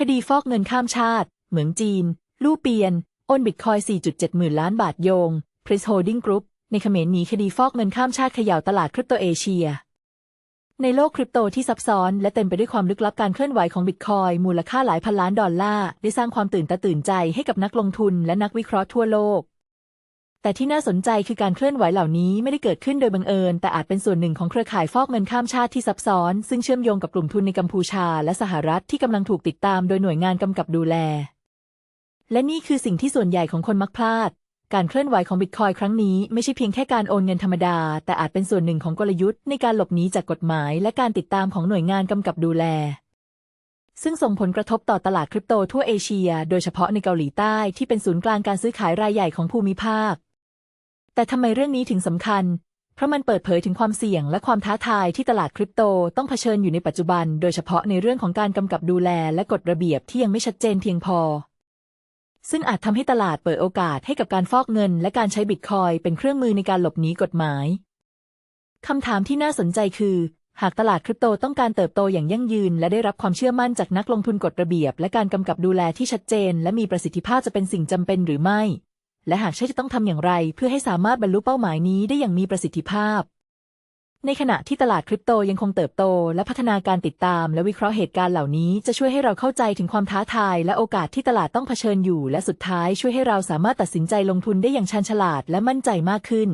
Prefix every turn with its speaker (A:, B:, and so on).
A: คดีฟอกเงินข้ามชาติ เหมืองจีน ลู่เปียน โอนบิตคอย 4.7 หมื่นล้านบาทโยง p r i s Holding Group ในเขมรหนีคดีฟอกเงินข้ามชาติเขย่าตลาดคริปโตเอเชีย ในโลกคริปโตที่ซับซ้อน และเต็มไปด้วยความลึกลับการเคลื่อนไหวของบิตคอยมูลค่าหลายพันล้านดอลลาร์ ได้สร้างความตื่นตาตื่นใจให้กับนักลงทุนและนักวิเคราะห์ทั่วโลก แต่ที่น่าสนใจคือการเคลื่อนไหวเหล่านี้ไม่ได้เกิดขึ้นโดยบังเอิญ แต่อาจเป็นส่วนหนึ่งของเครือข่ายฟอกเงินข้ามชาติที่ซับซ้อน ซึ่งเชื่อมโยงกับกลุ่มทุนในกัมพูชา และสหรัฐที่กำลังถูกติดตามโดยหน่วยงานกำกับดูแล และนี่คือสิ่งที่ส่วนใหญ่ของคนมักพลาด การเคลื่อนไหวของบิตคอยครั้งนี้ไม่ใช่เพียงแค่การโอนเงินธรรมดา แต่อาจเป็นส่วนหนึ่งของกลยุทธ์ในการหลบหนีจากกฎหมาย และการติดตามของหน่วยงานกำกับดูแลซึ่งส่งผลกระทบต่อตลาดคริปโตทั่วเอเชีย โดยเฉพาะในเกาหลีใต้ที่เป็นศูนย์กลางการซื้อขายรายใหญ่ของภูมิภาค แต่ทำไมเรื่องนี้ถึงสำคัญ เพราะมันเปิดเผยถึงความเสี่ยงและความท้าทายที่ตลาดคริปโตต้องเผชิญอยู่ในปัจจุบัน โดยเฉพาะในเรื่องของการกำกับดูแลและกฎระเบียบที่ยังไม่ชัดเจนเพียงพอ ซึ่งอาจทำให้ตลาดเปิดโอกาสให้กับการฟอกเงิน และการใช้บิตคอยเป็นเครื่องมือในการหลบหนีกฎหมายคำถามที่น่าสนใจคือ หากตลาดคริปโตต้องการเติบโตอย่างยั่งยืน และได้รับความเชื่อมั่นจากนักลงทุนกฎระเบียบ และการกำกับดูแลที่ชัดเจน และมีประสิทธิภาพจะเป็นสิ่งจำเป็นหรือไม่ และหากใช่จะต้องทำอย่างไร เพื่อให้สามารถบรรลุเป้าหมายนี้ได้อย่างมีประสิทธิภาพ ในขณะที่ตลาดคริปโตยังคงเติบโต และพัฒนาการติดตาม และวิเคราะห์เหตุการณ์เหล่านี้จะช่วยให้เราเข้าใจถึงความท้าทาย และโอกาสที่ตลาดต้องเผชิญอยู่ และสุดท้ายช่วยให้เราสามารถตัดสินใจลงทุนได้อย่างชาญฉลาด และมั่นใจมากขึ้น